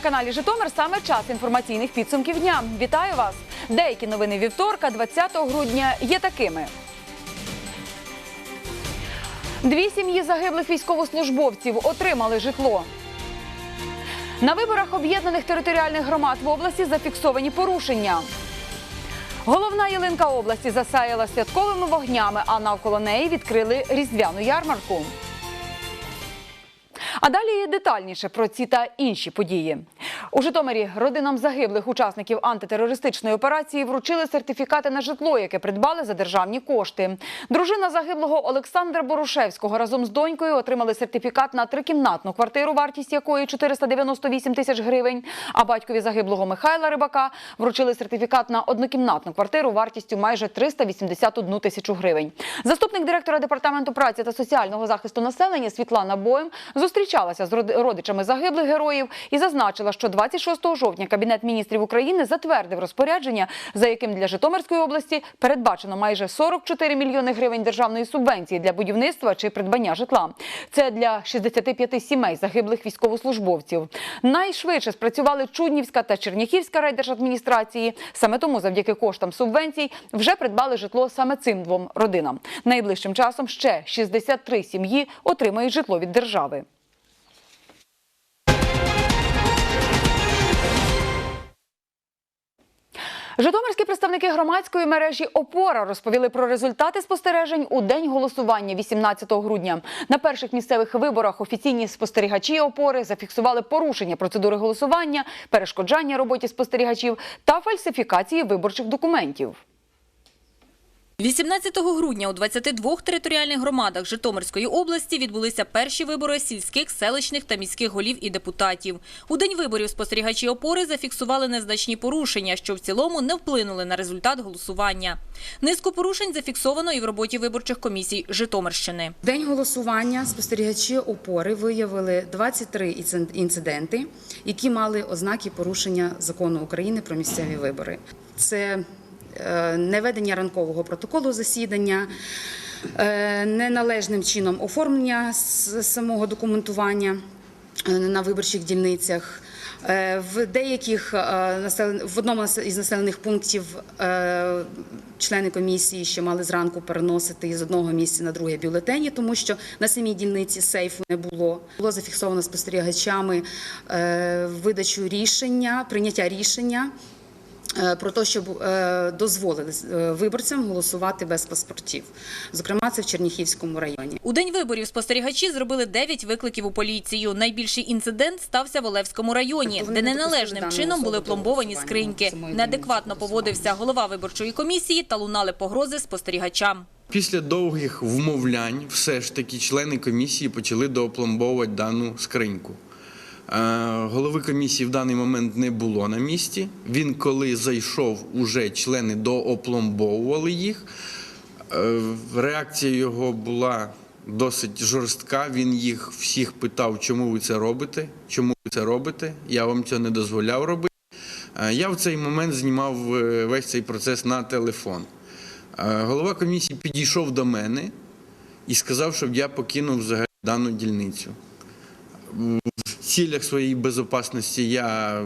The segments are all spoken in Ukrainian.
На каналі Житомир саме час інформаційних підсумків дня. Вітаю вас! Деякі новини вівторка, 20 грудня, є такими. Дві сім'ї загиблих військовослужбовців отримали житло. На виборах об'єднаних територіальних громад в області зафіксовані порушення. Головна ялинка області засяяла святковими вогнями, а навколо неї відкрили різдвяну ярмарку. А далі детальніше про ці та інші події. У Житомирі родинам загиблих учасників антитерористичної операції вручили сертифікати на житло, яке придбали за державні кошти. Дружина загиблого Олександра Борушевського разом з донькою отримали сертифікат на трикімнатну квартиру, вартість якої 498 тисяч гривень. А батькові загиблого Михайла Рибака вручили сертифікат на однокімнатну квартиру вартістю майже 381 тисячу гривень. Заступник директора департаменту праці та соціального захисту населення Світлана Боєм зустрічалася з роди- родичами загиблих героїв і зазначила, що 26 жовтня Кабінет міністрів України затвердив розпорядження, за яким для Житомирської області передбачено майже 44 мільйони гривень державної субвенції для будівництва чи придбання житла. Це для 65 сімей загиблих військовослужбовців. Найшвидше спрацювали Чуднівська та Черніхівська райдержадміністрації. Саме тому, завдяки коштам субвенцій, вже придбали житло саме цим двом родинам. Найближчим часом ще 63 сім'ї отримають житло від держави. Житомирські представники громадської мережі Опора розповіли про результати спостережень у день голосування 18 грудня. На перших місцевих виборах офіційні спостерігачі опори зафіксували порушення процедури голосування, перешкоджання роботі спостерігачів та фальсифікації виборчих документів. 18 грудня у 22 територіальних громадах Житомирської області відбулися перші вибори сільських, селищних та міських голів і депутатів. У день виборів спостерігачі опори зафіксували незначні порушення, що в цілому не вплинули на результат голосування. Низку порушень зафіксовано і в роботі виборчих комісій Житомирщини. День голосування спостерігачі опори виявили 23 інцид- інциденти, які мали ознаки порушення закону України про місцеві вибори. Це неведення ранкового протоколу засідання, е, неналежним чином оформлення самого документування е, на виборчих дільницях. Е, В деяких е, в одному із населених пунктів е, члени комісії ще мали зранку переносити з одного місця на друге бюлетені, тому що на самій дільниці сейфу не було. Було зафіксовано спостерігачами е, видачу рішення, прийняття рішення. Е, Про те, щоб е, дозволили е, виборцям голосувати без паспортів, зокрема, це в Черніхівському районі. У день виборів спостерігачі зробили 9 викликів у поліцію. Найбільший інцидент стався в Олевському районі, Тобто де неналежним чином були пломбовані скриньки. Неадекватно поводився голова виборчої комісії та лунали погрози спостерігачам. Після довгих вмовлянь, все ж таки, члени комісії почали доопломбовувати дану скриньку. Е, Голови комісії в даний момент не було на місці. Він, коли зайшов, уже члени доопломбовували їх. Е, Реакція його була досить жорстка. Він їх всіх питав, чому ви це робите, чому ви це робите. Я вам цього не дозволяв робити. Е, Я в цей момент знімав весь цей процес на телефон. Голова комісії підійшов до мене і сказав, щоб я покинув взагалі дану дільницю. Цілях своєї безпечності я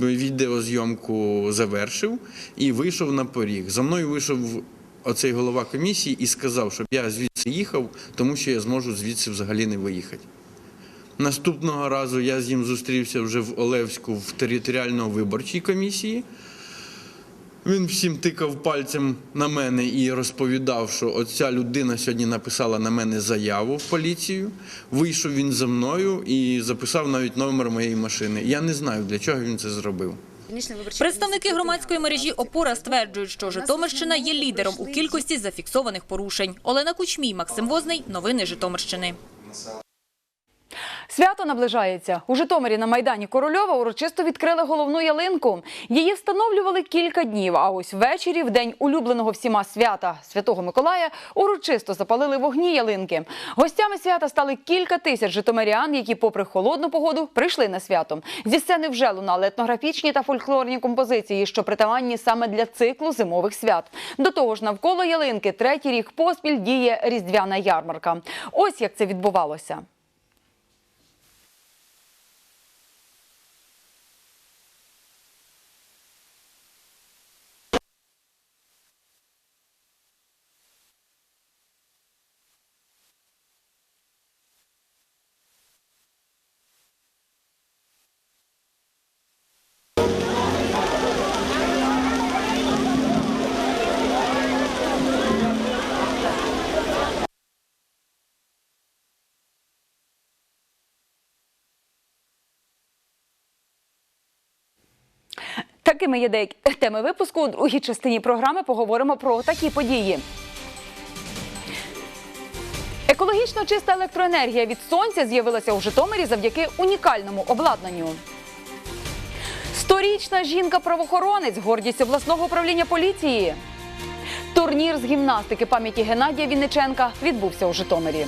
відеозйомку завершив і вийшов на поріг. За мною вийшов оцей голова комісії і сказав, щоб я звідси їхав, тому що я зможу звідси взагалі не виїхати. Наступного разу я з ним зустрівся вже в Олевську в територіально-виборчій комісії. Він всім тикав пальцем на мене і розповідав, що оця людина сьогодні написала на мене заяву в поліцію. Вийшов він за мною і записав навіть номер моєї машини. Я не знаю, для чого він це зробив. Представники громадської мережі «Опора» стверджують, що Житомирщина є лідером у кількості зафіксованих порушень. Олена Кучмій, Максим Возний. Новини Житомирщини. Свято наближається. У Житомирі на Майдані Корольова урочисто відкрили головну ялинку. Її встановлювали кілька днів, а ось ввечері, в день улюбленого всіма свята Святого Миколая, урочисто запалили вогні ялинки. Гостями свята стали кілька тисяч житомирян, які, попри холодну погоду, прийшли на свято. Зі сцени вже лунали етнографічні та фольклорні композиції, що притаманні саме для циклу зимових свят. До того ж, навколо ялинки третій рік поспіль діє різдвяна ярмарка. Ось як це відбувалося. Такими є деякі теми випуску. У другій частині програми поговоримо про такі події. Екологічно чиста електроенергія від сонця з'явилася у Житомирі завдяки унікальному обладнанню. Сторічна жінка-правоохоронець, гордість обласного управління поліції. Турнір з гімнастики пам'яті Геннадія Вінниченка відбувся у Житомирі.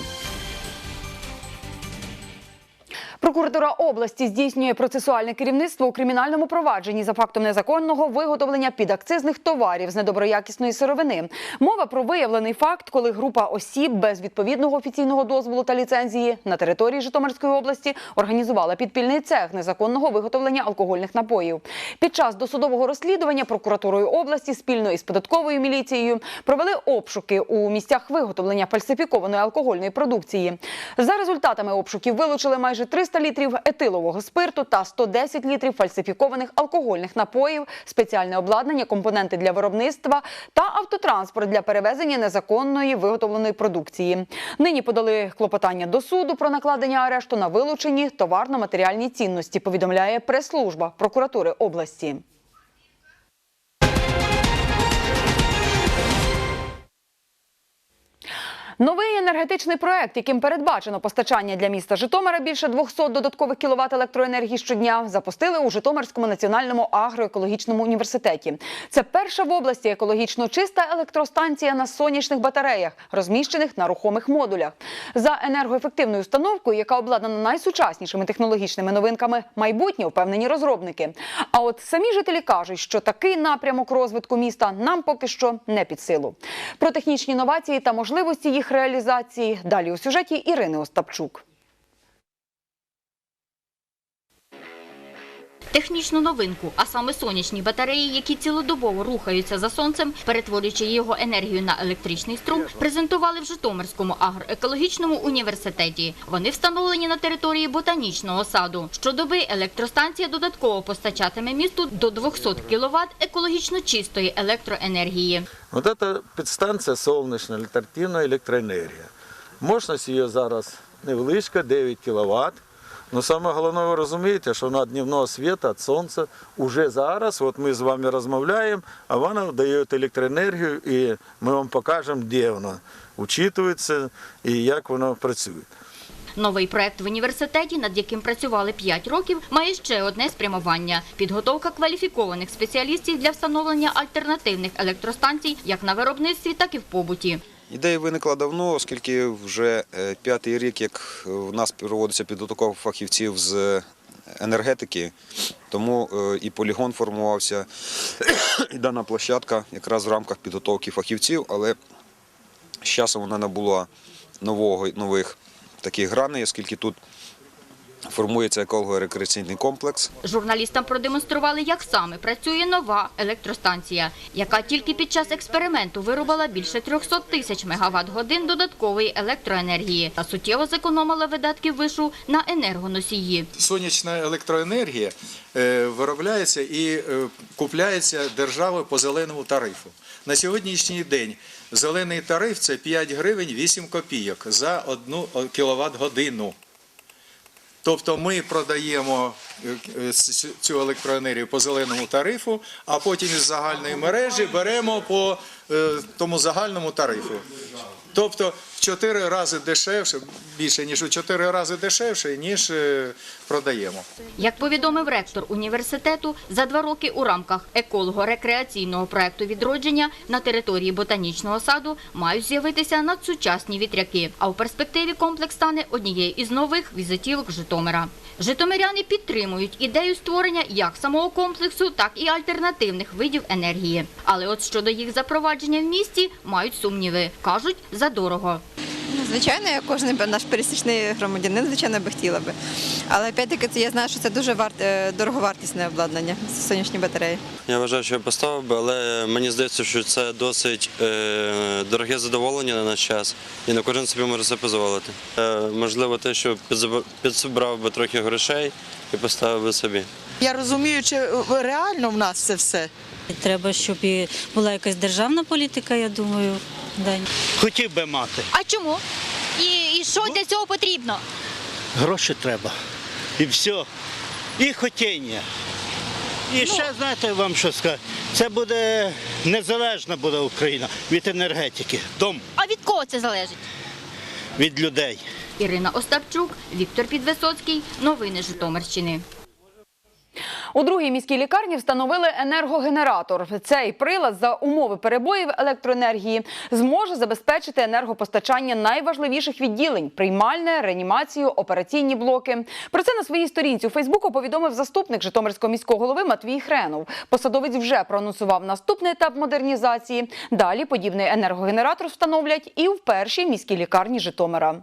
Прокуратура області здійснює процесуальне керівництво у кримінальному провадженні за фактом незаконного виготовлення підакцизних товарів з недоброякісної сировини. Мова про виявлений факт, коли група осіб без відповідного офіційного дозволу та ліцензії на території Житомирської області організувала підпільний цех незаконного виготовлення алкогольних напоїв. Під час досудового розслідування прокуратурою області спільно із податковою міліцією провели обшуки у місцях виготовлення фальсифікованої алкогольної продукції. За результатами обшуків вилучили майже 300 літрів етилового спирту та 110 літрів фальсифікованих алкогольних напоїв, спеціальне обладнання, компоненти для виробництва та автотранспорт для перевезення незаконної виготовленої продукції. Нині подали клопотання до суду про накладення арешту на вилучені товарно-матеріальні цінності. Повідомляє прес-служба прокуратури області. Новий енергетичний проект, яким передбачено постачання для міста Житомира більше 200 додаткових кіловат електроенергії щодня, запустили у Житомирському національному агроекологічному університеті. Це перша в області екологічно чиста електростанція на сонячних батареях, розміщених на рухомих модулях. За енергоефективною установкою, яка обладнана найсучаснішими технологічними новинками, майбутнє впевнені розробники. А от самі жителі кажуть, що такий напрямок розвитку міста нам поки що не під силу. Про технічні інновації та можливості їх реалізації далі у сюжеті Ірини Остапчук. Технічну новинку, а саме сонячні батареї, які цілодобово рухаються за сонцем, перетворюючи його енергію на електричний струм, презентували в Житомирському агроекологічному університеті. Вони встановлені на території ботанічного саду. Щодоби електростанція додатково постачатиме місту до 200 кВт екологічно чистої електроенергії. Вот это підстанція сонячна альтернативна електроенергія. Мощність її зараз невеличка, 9 кВт. Но саме головне, ви розумієте, що на дневного світу від сонця уже зараз, от ми з вами розмовляємо, а вона дає електроенергію і ми вам покажемо, де вона учитується і як вона працює. Новий проект в університеті, над яким працювали 5 років, має ще одне спрямування – підготовка кваліфікованих спеціалістів для встановлення альтернативних електростанцій як на виробництві, так і в побуті. Ідея виникла давно, оскільки вже е, п'ятий рік, як в нас проводиться підготовка фахівців з енергетики, тому е, і полігон формувався, і дана площадка якраз в рамках підготовки фахівців, але з часом вона набула нового, нових таких граней, оскільки тут формується еколого-рекреаційний комплекс. Журналістам продемонстрували, як саме працює нова електростанція, яка тільки під час експерименту виробила більше 300 тисяч мегаватт-годин додаткової електроенергії та суттєво зекономила видатків вишу на енергоносії. сонячна електроенергія е, виробляється і е, купляється державою по зеленому тарифу. На сьогоднішній день зелений тариф це 5 гривень 8 копійок за одну кіловат годину. Тобто ми продаємо е, е, цю електроенергію по зеленому тарифу, а потім із загальної мережі беремо по е, тому загальному тарифу. Тобто 4 рази дешевше, більше ніж у 4 рази дешевше, ніж е, продаємо. Як повідомив ректор університету, за два роки у рамках еколого-рекреаційного проекту відродження на території ботанічного саду мають з'явитися надсучасні вітряки. А в перспективі комплекс стане однією із нових візитівок Житомира. Житомиряни підтримують ідею створення як самого комплексу, так і альтернативних видів енергії. Але от щодо їх запровадження в місті мають сумніви. кажуть, задорого. Звичайно, як кожен наш пересічний громадянин, звичайно, би хотіла би. Але опять-таки я знаю, що це дуже варт, е, дороговартісне обладнання сонячні батареї. Я вважаю, що я поставив би, але мені здається, що це досить е, дороге задоволення на наш час, і не кожен собі може це дозволити. Е, можливо, те, що підзаб- підзбрав би трохи грошей і поставив би собі. Я розумію, чи реально в нас це все. Треба, щоб і була якась державна політика, я думаю. Да. Хотів би мати. А чому? І, і що для цього потрібно? Гроші треба. І все. І хотіння. І ще знаєте вам що сказати? Це буде незалежна буде Україна від енергетики, дом А від кого це залежить? від людей. Ірина Остапчук, Віктор Підвисоцький. Новини Житомирщини. У другій міській лікарні встановили енергогенератор. Цей прилад за умови перебоїв електроенергії зможе забезпечити енергопостачання найважливіших відділень – приймальне, реанімацію, операційні блоки. Про це на своїй сторінці у Фейсбуку повідомив заступник Житомирського міського голови Матвій Хренов. Посадовець вже проанонсував наступний етап модернізації. Далі подібний енергогенератор встановлять і в першій міській лікарні Житомира.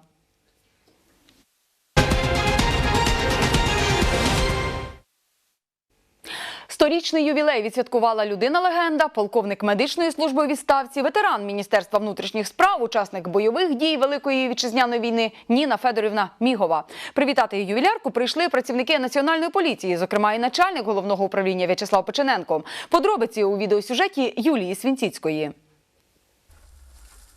Сторічний ювілей відсвяткувала людина-легенда, полковник медичної служби у відставці, ветеран Міністерства внутрішніх справ, учасник бойових дій Великої вітчизняної війни Ніна Федорівна Мігова. Привітати ювілярку прийшли працівники національної поліції, зокрема і начальник головного управління В'ячеслав Печененко. Подробиці у відеосюжеті Юлії Свінціцької.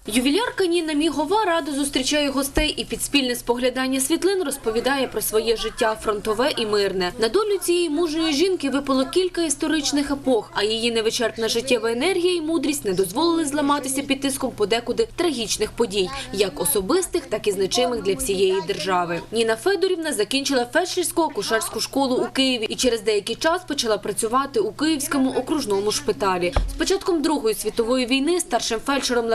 Ювілярка Ніна Мігова радо зустрічає гостей і під спільне споглядання світлин розповідає про своє життя фронтове і мирне. На долю цієї мужньої жінки випало кілька історичних епох, а її невичерпна життєва енергія і мудрість не дозволили зламатися під тиском подекуди трагічних подій, як особистих, так і значимих для всієї держави. Ніна Федорівна закінчила фельдшерську акушерську школу у Києві і через деякий час почала працювати у Київському окружному шпиталі. З початком Другої світової війни старшим фельдшером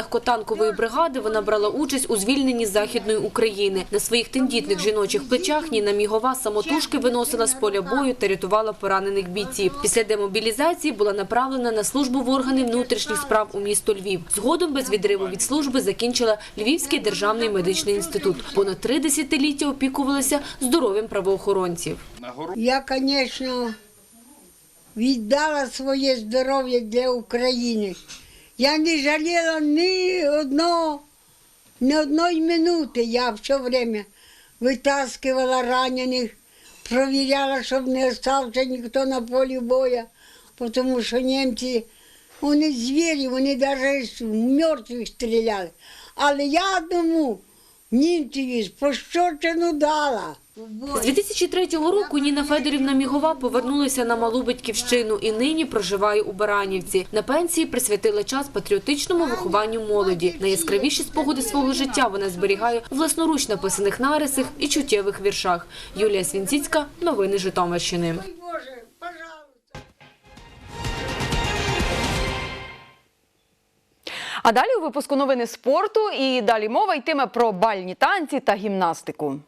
легкотанкової бригади вона брала участь у звільненні Західної України. На своїх тендітних жіночих плечах Ніна Мігова самотужки виносила з поля бою та рятувала поранених бійців. Після демобілізації була направлена на службу в органи внутрішніх справ у місто Львів. Згодом без відриву від служби закінчила Львівський державний медичний інститут. Понад три десятиліття опікувалася здоров'ям правоохоронців. Я, звісно, віддала своє здоров'я для України. Я не жаліла ні одного, ні одної минути. Я все время витаскувала ранених, провіряла, щоб не залишився ніхто на полі бою, тому що німці, вони звірі, вони навіть мертвих стріляли. Але я одному німцеві пощочину дала. З 2003 року Ніна Федорівна Мігова повернулася на малу батьківщину і нині проживає у Баранівці. На пенсії присвятила час патріотичному вихованню молоді. Найяскравіші спогади свого життя вона зберігає у власноруч написаних нарисах і чуттєвих віршах. Юлія Свінціцька, новини Житомирщини. А далі у випуску новини спорту і далі мова йтиме про бальні танці та гімнастику.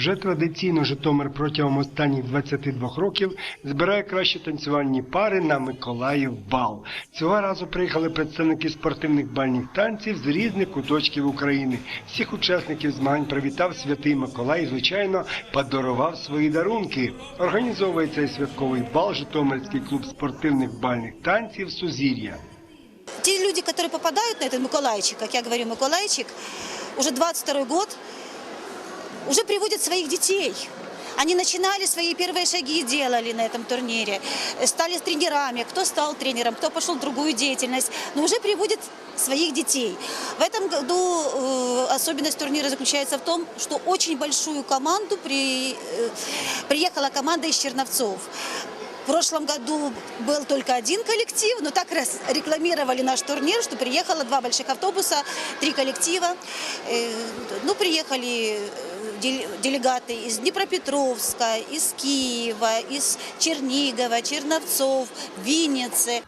Вже традиційно Житомир протягом останніх 22 років збирає кращі танцювальні пари на Миколаїв бал. Цього разу приїхали представники спортивних бальних танців з різних куточків України. Всіх учасників змагань привітав святий Миколай. і, Звичайно, подарував свої дарунки. Організовує цей святковий бал Житомирський клуб спортивних бальних танців Сузір'я. Те люди, которые попадают на этот Миколайчик, как я говорю, Миколайчик, уже 22 год, уже приводят своих детей. Они начинали свои первые шаги, делали на этом турнире, стали тренерами, кто стал тренером, кто пошел в другую деятельность, но уже приводят своих детей. В этом году э, особенность турнира заключается в том, что очень большую команду при, э, приехала команда из Черновцов. В прошлом году был только один коллектив, но так раз рекламировали наш турнир, что приехало два больших автобуса, три коллектива. Э, Ну, приехали э, делегаты из Днепропетровска, из Киева, из Чернигова, Черновцов, Винницы.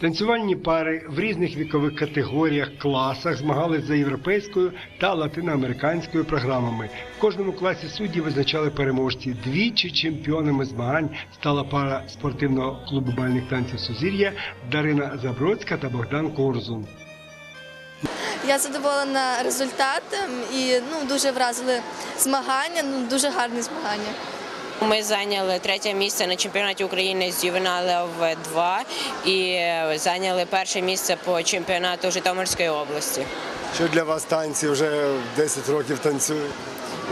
Танцювальні пари в різних вікових категоріях, класах змагались за європейською та латиноамериканською програмами. В кожному класі судді визначали переможці. Двічі чемпіонами змагань стала пара спортивного клубу бальних танців Сузір'я Дарина Забродська та Богдан Корзун. Я задоволена результатом і ну, дуже вразили змагання, ну, дуже гарні змагання. Ми зайняли третє місце на чемпіонаті України з ювеналів 2 і зайняли перше місце по чемпіонату Житомирської області. Що для вас танці вже 10 років танцюють?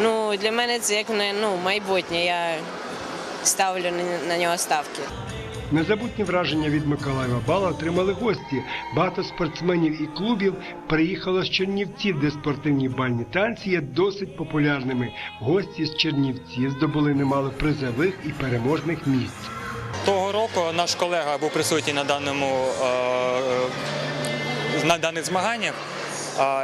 Ну для мене це як ну майбутнє. Я ставлю на- на нього ставки. Незабутні враження від Миколаєва бала отримали гості. Багато спортсменів і клубів приїхало з Чернівців, де спортивні бальні танці є досить популярними. Гості з Чернівців здобули немало призових і переможних місць. Того року наш колега був присутній на даному е, на даних змаганнях.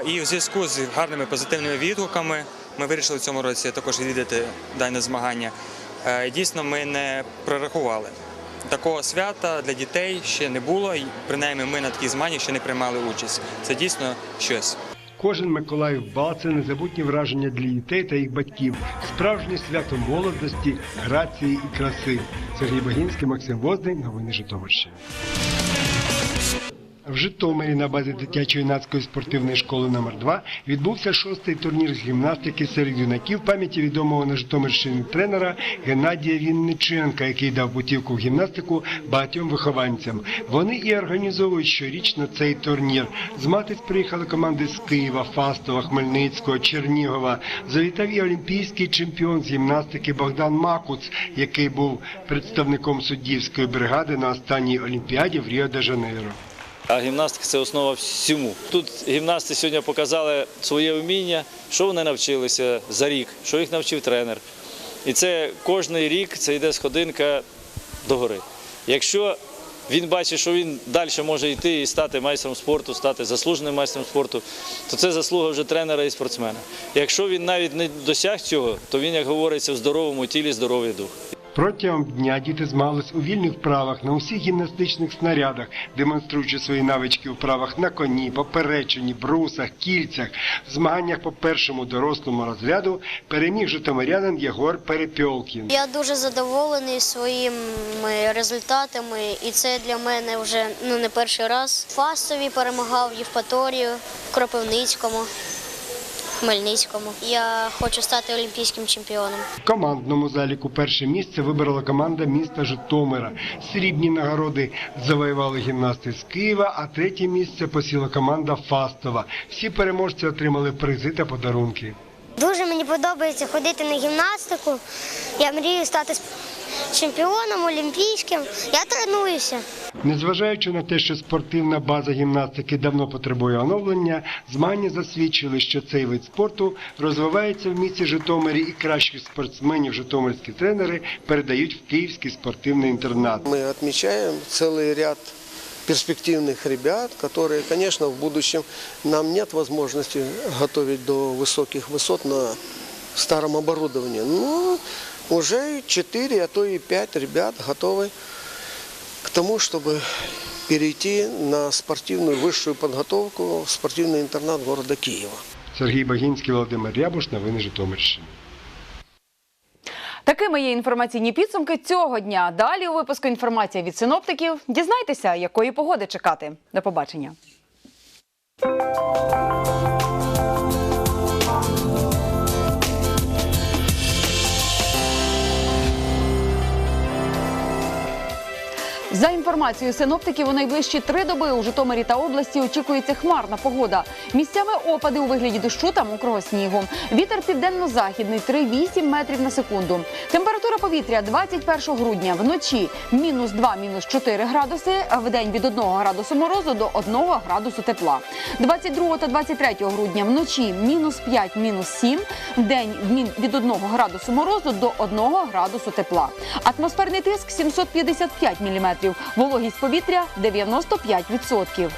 І в зв'язку з гарними позитивними відгуками ми вирішили в цьому році також відвідати дане змагання. Е, Дійсно, ми не прорахували. Такого свята для дітей ще не було, і принаймні ми на такій змані ще не приймали участь. Це дійсно щось. Кожен Миколаїв бал це незабутні враження для дітей та їх батьків. Справжнє свято молодості, грації і краси. Сергій Багінський, Максим Возний. Новини Житомирщини. В Житомирі на базі дитячо-юнацької спортивної школи номер 2 відбувся шостий турнір з гімнастики серед юнаків пам'яті відомого на Житомирщині тренера Геннадія Вінниченка, який дав путівку в гімнастику багатьом вихованцям. Вони і організовують щорічно цей турнір. Зматись приїхали команди з Києва, Фастова, Хмельницького, Чернігова. Завітав і олімпійський чемпіон з гімнастики Богдан Макуц, який був представником суддівської бригади на останній олімпіаді в Ріо-де-Жанейро. А гімнастика це основа всьому. Тут гімнасти сьогодні показали своє вміння, що вони навчилися за рік, що їх навчив тренер. І це кожний рік це йде сходинка догори. Якщо він бачить, що він далі може йти і стати майстром спорту, стати заслуженим майстром спорту, то це заслуга вже тренера і спортсмена. Якщо він навіть не досяг цього, то він, як говориться, в здоровому тілі здоровий дух. Протягом дня діти змагались у вільних вправах на усіх гімнастичних снарядах, демонструючи свої навички у вправах на коні, поперечині, брусах, кільцях. В змаганнях по першому дорослому розряду переміг житомирянин Єгор Перепьолкін. Я дуже задоволений своїми результатами, і це для мене вже ну не перший раз. В Фастові перемагав Євпаторію, Кропивницькому, Хмельницькому. Я хочу стати олімпійським чемпіоном. В командному заліку перше місце вибрала команда міста Житомира. Срібні нагороди завоювали гімнасти з Києва, а третє місце посіла команда Фастова. Всі переможці отримали призи та подарунки. Дуже мені подобається ходити на гімнастику. Я мрію стати чемпіоном олімпійським. Я тренуюся. Незважаючи на те, що спортивна база гімнастики давно потребує оновлення, змагання засвідчили, що цей вид спорту розвивається в місті Житомирі і кращих спортсменів житомирські тренери передають в Київський спортивний інтернат. Мы отмечаем целый ряд перспективных ребят, которые, конечно, в будущем нам нет возможности готовить до высоких высот на старом оборудовании. Но уже 4, а то и 5 ребят готовы к тому, чтобы перейти на спортивную высшую подготовку в спортивный интернат города Киева. Сергій Багінський, Володимир Рябуш, новини Житомирщини. Такими є інформаційні підсумки цього дня. Далі у випуску інформація від синоптиків. Дізнайтеся, якої погоди чекати. До побачення. За інформацією синоптиків, у найближчі три доби у Житомирі та області очікується хмарна погода. Місцями опади у вигляді дощу та мокрого снігу. Вітер південно-західний 3,8 метрів на секунду. Температура повітря 21 грудня вночі мінус 2, мінус 4 градуси, в день від 1 градусу морозу до 1 градусу тепла. 22 та 23 грудня вночі мінус 5, мінус 7, в день від 1 градусу морозу до 1 градусу тепла. Атмосферний тиск 755 міліметрів, вологість повітря 95%.